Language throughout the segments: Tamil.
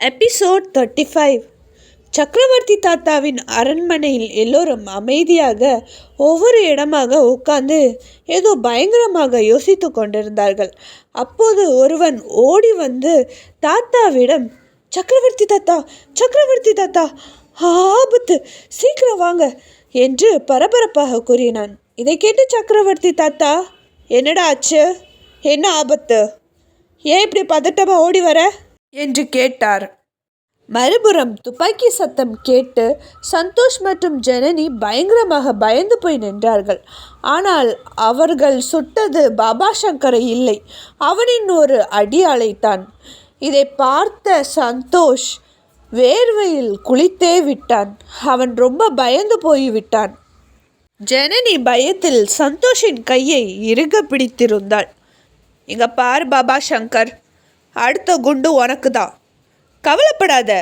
எபிசோட் தேர்ட்டி ஃபைவ் சக்கரவர்த்தி தாத்தாவின் அரண்மனையில் எல்லோரும் அமைதியாக ஒவ்வொரு இடமாக உட்கார்ந்து ஏதோ பயங்கரமாக யோசித்து கொண்டிருந்தார்கள். அப்போது ஒருவன் ஓடி வந்து தாத்தாவிடம் சக்கரவர்த்தி தாத்தா சக்கரவர்த்தி தாத்தா ஆபத்து சீக்கிரம் வாங்க என்று பரபரப்பாக கூறினான். இதை கேட்டு சக்கரவர்த்தி தாத்தா என்னடா ஆச்சு? என்ன ஆபத்து? ஏன் இப்படி பதட்டமாக ஓடி வர? என்று கேட்டார். மறுபுறம் துப்பாக்கி சத்தம் கேட்டு சந்தோஷ் மற்றும் ஜனனி பயங்கரமாக பயந்து போய் நின்றார்கள். ஆனால் அவர்கள் சுட்டது பாபா சங்கரை இல்லை. அவனின் ஒரு அடியாளைத்தான். இதை பார்த்த சந்தோஷ் வேர்வையில் குளித்தே விட்டான். அவன் ரொம்ப பயந்து போய்விட்டான் ஜனனி பயத்தில் சந்தோஷின் கையை இறுக பிடித்திருந்தாள். இங்க பார் பாபா சங்கர். அடுத்த குண்டு உனக்கு தான் கவலைப்படாத.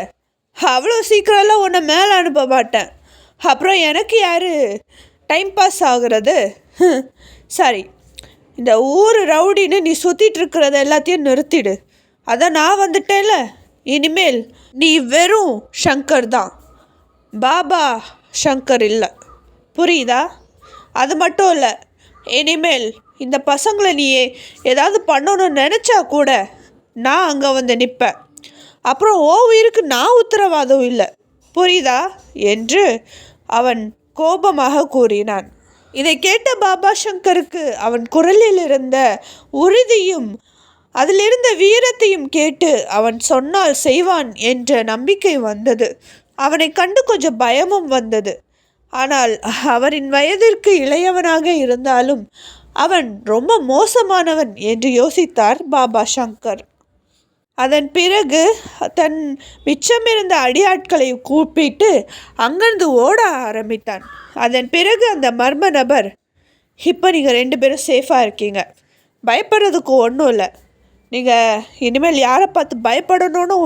அவ்வளோ சீக்கிரம்லாம் உன்னை மேலே அனுப்ப மாட்டேன். அப்புறம் எனக்கு யார்? டைம் பாஸ் ஆகுறது? சாரி சரி. இந்த ஊர் ரவுடின்னு நீ சுற்றிட்டு இருக்கிறத எல்லாத்தையும் நிறுத்திடு. அதான் நான் வந்துட்டேல இனிமேல் நீ வெறும் ஷங்கர் தான். பாபா ஷங்கர் இல்லை. புரியுதா? அது மட்டும் இல்லை. இனிமேல் இந்த பசங்களை நீ ஏதாவது பண்ணணும்னு நினச்சா கூட நான் அங்கே வந்து நிற்பேன் அப்புறம் ஓ உயிருக்கு நான் உத்தரவாதம் இல்லை. புரியுதா? என்று அவன் கோபமாக கூறினான். இதை கேட்ட பாபா சங்கருக்கு அவன் குரலில் இருந்த உறுதியும் அதிலிருந்த வீரத்தையும் கேட்டு அவன் சொன்னால் செய்வான் என்ற நம்பிக்கை வந்தது. அவனை கண்டு கொஞ்சம் பயமும் வந்தது. ஆனால் அவரின் வயதிற்கு இளையவனாக இருந்தாலும் அவன் ரொம்ப மோசமானவன் என்று யோசித்தார் பாபா சங்கர். அதன் பிறகு தன் மிச்சமிருந்த அடியாட்களை கூப்பிட்டு அங்கிருந்து ஓட ஆரம்பித்தான். அதன் பிறகு அந்த மர்ம நபர் இப்போ நீங்கள் ரெண்டு பேரும் சேஃபாக இருக்கீங்க. பயப்படுறதுக்கு ஒன்றும் இல்லை. நீங்கள் இனிமேல் யாரை பார்த்து பயப்படணும்னு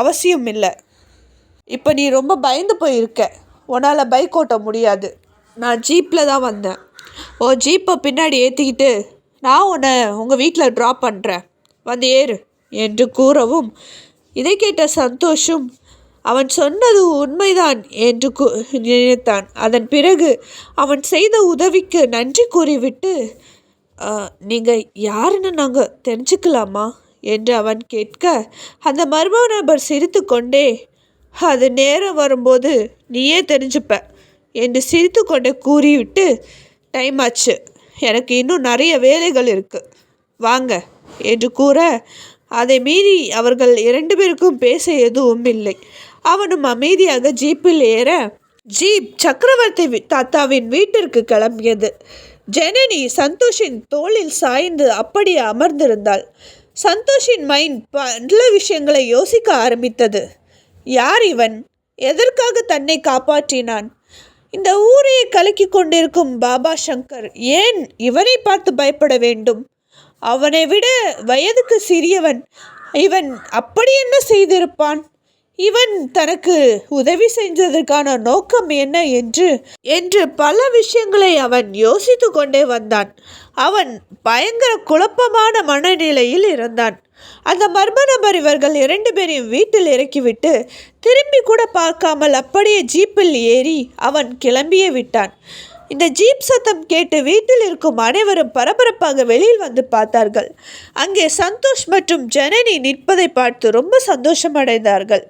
அவசியம் இல்லை. இப்போ நீ ரொம்ப பயந்து போயிருக்க. உன்னால் பைக் ஓட்ட முடியாது. நான் ஜீப்பில் தான் வந்தேன். ஓ ஜீப்பை பின்னாடி ஏற்றிக்கிட்டு நான் உன்னை உங்கள் வீட்டில் ட்ராப் பண்ணுறேன் வந்து ஏறு. என்று கூறவும் இதை கேட்ட சந்தோஷும் அவன் சொன்னது உண்மைதான் என்று கூ நினைத்தான். அதன் பிறகு அவன் செய்த உதவிக்கு நன்றி கூறிவிட்டு நீங்கள் யாருன்னு நாங்கள் தெரிஞ்சுக்கலாமா? என்று அவன் கேட்க அந்த மர்ம நபர் சிரித்து கொண்டே அது நேரம் வரும்போது நீயே தெரிஞ்சுப்ப என்று சிரித்து கொண்டே கூறிவிட்டு டைம் ஆச்சு எனக்கு இன்னும் நிறைய வேலைகள் இருக்குது வாங்க என்று கூற அதை மீறி அவர்கள் இரண்டு பேருக்கும் பேச எதுவும் இல்லை. அவனும் அமைதியாக ஜீப்பில் ஏற ஜீப் சக்கரவர்த்தி தாத்தாவின் வீட்டிற்கு கிளம்பியது. ஜனனி சந்தோஷின் தோளில் சாய்ந்து அப்படியே அமர்ந்திருந்தாள். சந்தோஷின் மைண்ட் பல விஷயங்களை யோசிக்க ஆரம்பித்தது. யார் இவன்? எதற்காக தன்னை காப்பாற்றினான்? இந்த ஊரையே கலக்கி கொண்டிருக்கும் பாபா சங்கர் ஏன் இவனை பார்த்து பயப்பட வேண்டும்? அவனை விட வயதுக்கு சிறியவன். இவன் அப்படி என்ன செய்திருப்பான்? இவன் தனக்கு உதவி செஞ்சதற்கான நோக்கம் என்ன என்று என்று பல விஷயங்களை அவன் யோசித்து கொண்டே வந்தான். அவன் பயங்கர குழப்பமான மனநிலையில் இருந்தான். அந்த மர்ம நபர் இவர்கள் இரண்டு பேரையும் வீட்டில் இறக்கிவிட்டு திரும்பி கூட பார்க்காமல் அப்படியே ஜீப்பில் ஏறி அவன் கிளம்பியே விட்டான். இந்த ஜீப் சத்தம் கேட்டு வீட்டில் இருக்கும் அனைவரும் பரபரப்பாக வெளியில் வந்து பார்த்தார்கள். அங்கே சந்தோஷ் மற்றும் ஜனனி நிற்பதை பார்த்து ரொம்ப சந்தோஷமடைந்தார்கள்.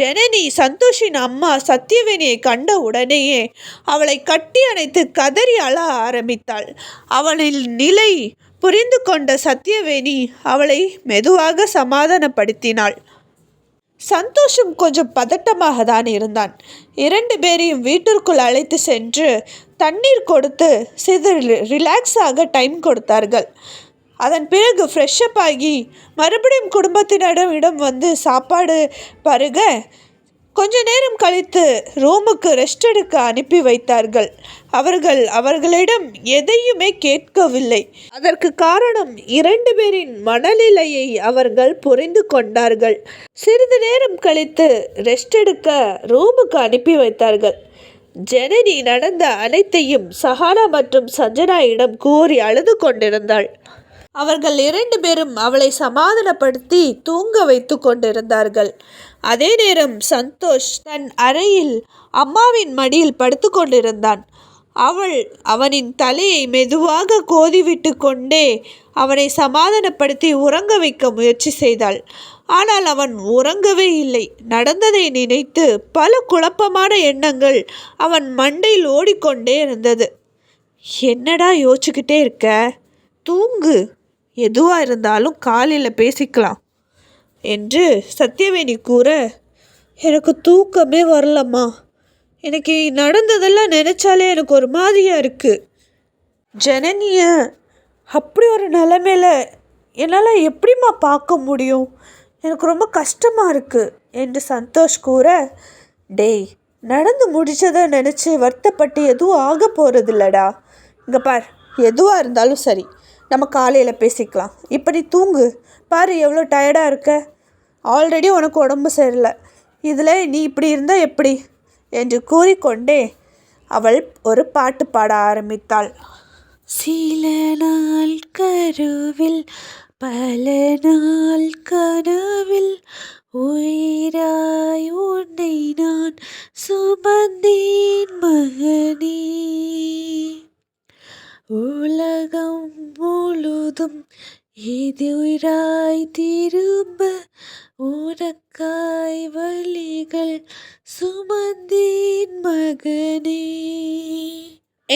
ஜனனி சந்தோஷின் அம்மா சத்தியவேணியை கண்ட உடனேயே அவளை கட்டி அணைத்து கதறி அழ ஆரம்பித்தாள். அவளின் நிலை புரிந்து கொண்ட சத்தியவேணி அவளை மெதுவாக சமாதானப்படுத்தினாள். சந்தோஷம் கொஞ்சம் பதட்டமாக தான் இருந்தான். இரண்டு பேரையும் வீட்டிற்குள் அழைத்து சென்று தண்ணீர் கொடுத்து சிறிது ரிலாக்ஸாக டைம் கொடுத்தார்கள். அதன் பிறகு ஃப்ரெஷ்அப் ஆகி மறுபடியும் குடும்பத்தினரிடம் வந்து சாப்பாடு பருக கொஞ்ச நேரம் கழித்து ரூமுக்கு ரெஸ்ட் எடுக்க அனுப்பி வைத்தார்கள். அவர்கள் அவர்களிடம் எதையுமே கேட்கவில்லை. அதற்கு காரணம் இரண்டு பேரின் மனநிலையை அவர்கள் புரிந்து கொண்டார்கள். சிறிது நேரம் கழித்து ரெஸ்ட் எடுக்க ரூமுக்கு அனுப்பி வைத்தார்கள். ஜனனி நடந்த அனைத்தையும் சஹானா மற்றும் சஞ்சனாயிடம் கூறி அழுது கொண்டிருந்தாள். அவர்கள் இரண்டு பேரும் அவளை சமாதானப்படுத்தி தூங்க வைத்து கொண்டிருந்தார்கள். அதே நேரம் சந்தோஷ் தன் அறையில் அம்மாவின் மடியில் படுத்து கொண்டிருந்தான். அவள் அவனின் தலையை மெதுவாக கோதிவிட்டு கொண்டே அவனை சமாதானப்படுத்தி உறங்க வைக்க முயற்சி செய்தாள். ஆனால் அவன் உறங்கவே இல்லை. நடந்ததை நினைத்து பல குழப்பமான எண்ணங்கள் அவன் மண்டையில் ஓடிக்கொண்டே இருந்தது. என்னடா யோசிச்சுக்கிட்டே இருக்க? தூங்கு. எதுவாக இருந்தாலும் காலையில் பேசிக்கலாம் என்று சத்யவேணி கூற எனக்கு தூக்கமே வரலம்மா. எனக்கு நடந்ததெல்லாம் நினச்சாலே எனக்கு ஒரு மாதிரியாக இருக்குது ஜனனிய அப்படி ஒரு நிலமையில என்னால் எப்படிம்மா பார்க்க முடியும்? எனக்கு ரொம்ப கஷ்டமாக இருக்குது என்று சந்தோஷ் கூற டேய் நடந்து முடித்ததை நினச்சி வருத்தப்பட்டு எதுவும் ஆக போகிறதில்லடா இங்கே பார் எதுவாக இருந்தாலும் சரி. நம்ம காலையில் பேசிக்கலாம். இப்போ நீ தூங்கு. பாரு எவ்வளோ டயர்டாக இருக்க. ஆல்ரெடி உனக்கு உடம்பு சரியில்லை. இதில் நீ இப்படி இருந்தால் எப்படி? என்று கூறிக்கொண்டே அவள் ஒரு பாட்டு பாட ஆரம்பித்தாள். சில நாள் கருவில் பல நாள் கனவில் உயிர்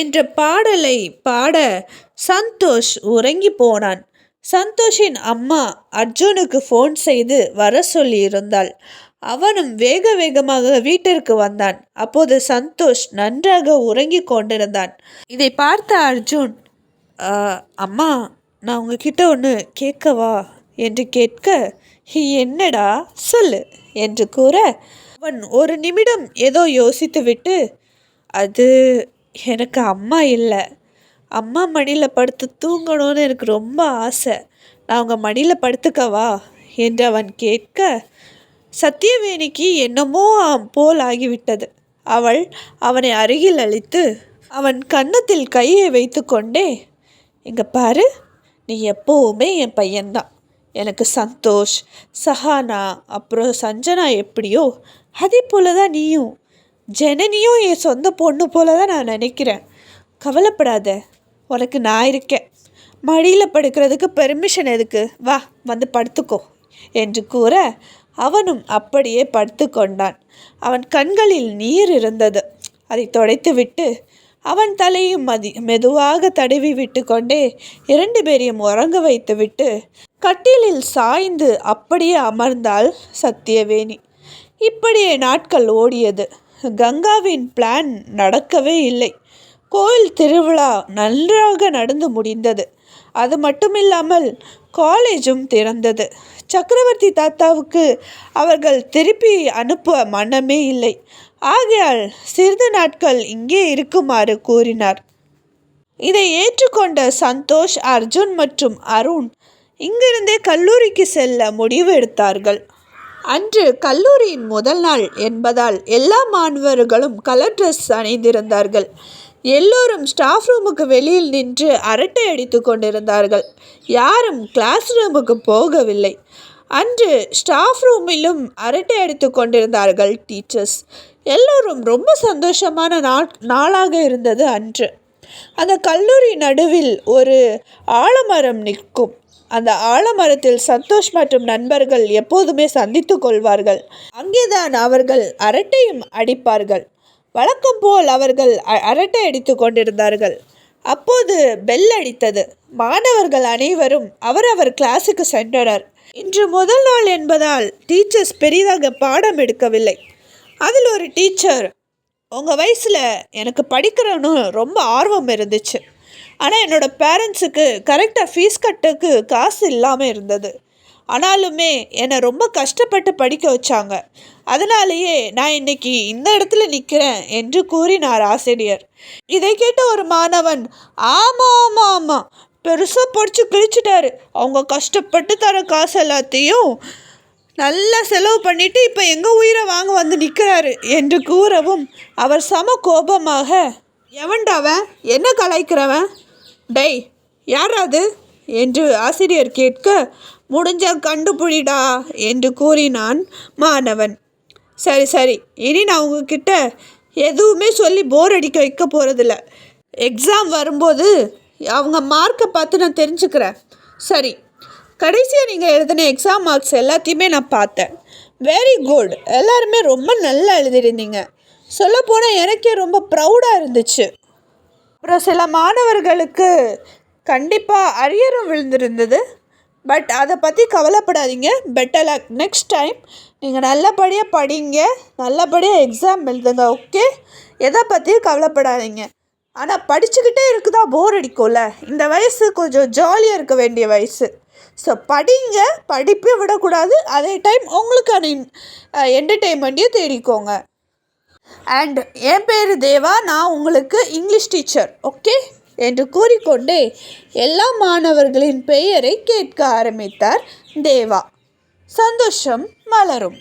என்ற பாடலை பாட சந்தோஷ் உறங்கி போனான். சந்தோஷின் அம்மா அர்ஜுனுக்கு ஃபோன் செய்து வர சொல்லியிருந்தாள். அவனும் வேக வேகமாக வீட்டிற்கு வந்தான். அப்போது சந்தோஷ் நன்றாக உறங்கி கொண்டிருந்தான். இதை பார்த்த அர்ஜுன் அம்மா நான் உங்ககிட்ட ஒன்று கேட்கவா என்று கேட்க என்னடா? சொல்லு என்று கூற அவன் ஒரு நிமிடம் ஏதோ யோசித்துவிட்டு அது எனக்கு அம்மா இல்லை. அம்மா மடியில் படுத்து தூங்கணும்னு எனக்கு ரொம்ப ஆசை. நான் உங்கள் மடியில் படுத்துக்கவா? என்று அவன் கேட்க சத்தியவேணிக்கு என்னமோ போல் ஆகிவிட்டது. அவள் அவனை அருகில் அழித்து அவன் கன்னத்தில் கையை வைத்துக்கொண்டே இங்கே பாரு நீ எப்போவுமே என் பையன்தான். எனக்கு சந்தோஷ் சஹானா அப்புறம் சஞ்சனா எப்படியோ அதே போல தான் நீயும். ஜனனியும் என் சொந்த பொண்ணு போல தான் நான் நினைக்கிறேன். கவலைப்படாத உனக்கு நான் இருக்கேன். மடியில் படுக்கிறதுக்கு பெர்மிஷன் எதுக்கு? வா வந்து படுத்துக்கோ என்று கூற அவனும் அப்படியே படுத்து கொண்டான் அவன் கண்களில் நீர் இருந்தது. அதை தொடைத்துவிட்டு அவன் தலையும் மதி மெதுவாக தடவி விட்டு கொண்டே இரண்டு பேரையும் உறங்க வைத்துவிட்டு கட்டிலில் சாய்ந்து அப்படியே அமர்ந்தாள் சத்தியவேணி இப்படியே நாட்கள் ஓடியது. கங்காவின் பிளான் நடக்கவே இல்லை. கோயில் திருவிழா நன்றாக நடந்து முடிந்தது. அது மட்டுமில்லாமல் காலேஜும் திறந்தது. சக்கரவர்த்தி தாத்தாவுக்கு அவர்கள் திருப்பி அனுப்ப மனமே இல்லை. ஆகையால் சிறிது நாட்கள் இங்கே இருக்குமாறு கூறினார். இதை ஏற்றுக்கொண்ட சந்தோஷ் அர்ஜுன் மற்றும் அருண் இங்கிருந்தே கல்லூரிக்கு செல்ல முடிவு எடுத்தார்கள். அன்று கல்லூரியின் முதல் நாள் என்பதால் எல்லா மாணவர்களும் கலர் ட்ரெஸ் அணிந்திருந்தார்கள். எல்லோரும் ஸ்டாஃப் ரூமுக்கு வெளியில் நின்று அரட்டை அடித்து கொண்டிருந்தார்கள். யாரும் கிளாஸ் ரூமுக்கு போகவில்லை. அன்று ஸ்டாஃப் ரூமிலும் அரட்டை அடித்து கொண்டிருந்தார்கள் டீச்சர்ஸ் எல்லோரும் ரொம்ப சந்தோஷமான நாளாக இருந்தது அன்று. அந்த கல்லூரி நடுவில் ஒரு ஆலமரம் நிற்கும். அந்த ஆலமரத்தில் சந்தோஷ் மற்றும் நண்பர்கள் எப்போதுமே சந்தித்து கொள்வார்கள். அங்கேதான் அவர்கள் அரட்டையும் அடிப்பார்கள். வழக்கம் போல் அவர்கள் அ- அரட்டை அடித்து கொண்டிருந்தார்கள். அப்போது பெல் அடித்தது. மாணவர்கள் அனைவரும் அவரவர் கிளாஸுக்கு சென்றனர். இன்று முதல் நாள் என்பதால் டீச்சர்ஸ் பெரிதாக பாடம் எடுக்கவில்லை. அதில் ஒரு டீச்சர் உங்கள் வயசில் எனக்கு படிக்கிறன்னு ரொம்ப ஆர்வம் இருந்துச்சு. ஆனால் என்னோடய பேரண்ட்ஸுக்கு கரெக்டாக ஃபீஸ் கட்டுக்கு காசு இல்லாமல் இருந்தது. ஆனாலுமே என்னை ரொம்ப கஷ்டப்பட்டு படிக்க வச்சாங்க. அதனாலேயே நான் இன்னைக்கு இந்த இடத்துல நிற்கிறேன் என்று கூறினார் ஆசிரியர். இதை கேட்ட ஒரு மாணவன் ஆமாம் ஆமாம் ஆமாம் பெருசாக படித்து கிழிச்சிட்டாரு. அவங்க கஷ்டப்பட்டு தர காசு எல்லாத்தையும் நல்லா செலவு பண்ணிவிட்டு இப்போ எங்கள் உயிரை வாங்க வந்து நிற்கிறாரு என்று கூறவும் அவர் சம கோபமாக எவன்டாவன் என்ன கலாய்க்கிறவன்? டேய் அது என்று ஆசிரியர் கேட்க முடிஞ்ச கண்டுபிடிடா என்று கூறினான் மாணவன். சரி சரி இனி நான் உங்ககிட்ட எதுவுமே சொல்லி போர் அடிக்க வைக்க போகிறதில்ல எக்ஸாம் வரும்போது அவங்க மார்க்கை பார்த்து நான் தெரிஞ்சுக்கிறேன். சரி கடைசியாக நீங்கள் எழுதின எக்ஸாம் மார்க்ஸ் எல்லாத்தையுமே நான் பார்த்தேன். வெரி குட் எல்லாருமே ரொம்ப நல்லா எழுதியிருந்தீங்க. சொல்லப்போனால் எனக்கே ரொம்ப ப்ரௌடாக இருந்துச்சு. அப்புறம் சில மாணவர்களுக்கு கண்டிப்பாக அரியரும் விழுந்திருந்தது. பட் அதை பற்றி கவலைப்படாதீங்க. பெட்டர் லக் நெக்ஸ்ட் டைம் நீங்கள் நல்லபடியாக படிங்க. நல்லபடியாக எக்ஸாம் எழுதுங்க ஓகே எதை பற்றியும் கவலைப்படாதீங்க. ஆனால் படிச்சுக்கிட்டே இருக்குதா? போர் அடிக்கும்ல. இந்த வயசு கொஞ்சம் ஜாலியாக இருக்க வேண்டிய வயசு. ஸோ படிங்க. படிப்பே விடக்கூடாது. அதே டைம் உங்களுக்கான என்டர்டெயின்மெண்ட்டையும் தேடிக்கோங்க. அண்ட் என் பேர் தேவா நான் உங்களுக்கு இங்கிலீஷ் டீச்சர் ஓகே என்று கூறிக்கொண்டே எல்லா மாணவர்களின் பெயரை கேட்க ஆரம்பித்தார் தேவா. சந்தோஷம் மலரும்.